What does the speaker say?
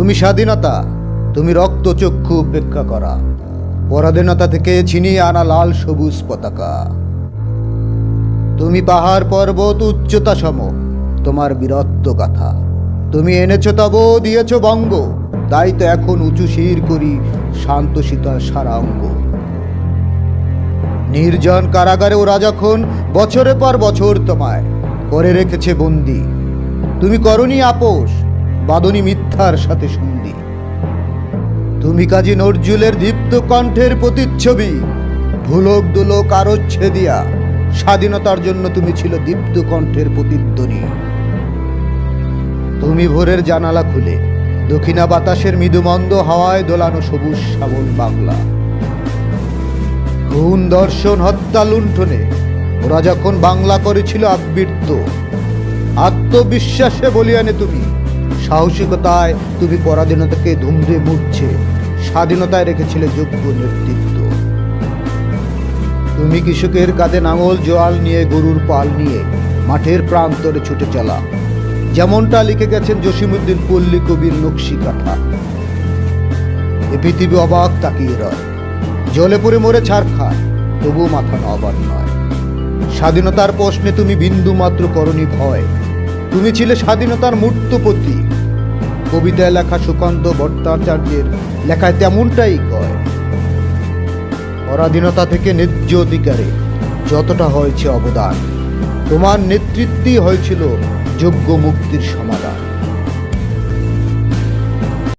তুমি স্বাধীনতা, তুমি রক্তচক্ষু উপেক্ষা করা। পরাধীনতা থেকে ছিনিয়ে আনা লাল সবুজ পতাকা। তুমি পাহাড় পর্বত উচ্চতা সম, তোমার বীরত্ব গাথা। তুমি এনেছো তব, দিয়েছ বঙ্গ, তাই তো এখন উঁচু শির করি শান্ত শীতল সারা অঙ্গ নির্জন কারাগারে ওরা যখন বছরের পর বছর তোমায় করে রেখেছে বন্দি, তুমি করনি আপোষ বাদনী মিথ্যার সাথে সন্ধি তুমি কাজী নজরুলের দীপ্ত কণ্ঠের প্রতিচ্ছবি, ভুলক দুলক আরচ্ছে দিয়া স্বাধীনতার জন্য তুমি ছিল দীপ্ত কণ্ঠের প্রতিধ্বনি। তুমি ভোরের জানালা খুলে, দক্ষিণা বাতাসের মৃদুমন্দ হাওয়ায় দোলানো সবুজ শ্যামল বাংলা। খুন দর্শন হত্যা লুণ্ঠনে, ওরা যখন বাংলা করেছিল আবৃত্ত, আত্মবিশ্বাসে বলিয়ানে তুমি সাহসিকতায় তুমি পরাধীনতাকে ধুমড়ে মুড়ছে, স্বাধীনতায় রেখেছিলে যোগ্য নেতৃত্ব। তুমি কৃষকের কাঁধে নাঙল জোয়াল নিয়ে গরুর পাল নিয়ে মাঠের প্রান্তরে ছুটে চলা, যেমনটা লিখে গেছেন জসিমুদ্দিন পল্লী কবির নকশি কাঠা এ পৃথিবী অবাক তাকিয়ে রয়, জলে পড়ে মরে ছাড় খায়, তবুও মাথা নবার নয় স্বাধীনতার প্রশ্নে তুমি বিন্দু মাত্র করণী ভয় তুমি ছিলে স্বাধীনতার মূর্ত কবিতায় লেখা সুকান্ত ভট্টাচার্যের লেখায় তেমনটাই কয় পরাধীনতা থেকে ন্যায্য অধিকারে যতটা হয়েছে অবদান, তোমার নেতৃত্বেই হয়েছিল যোগ্য মুক্তির সমাধান।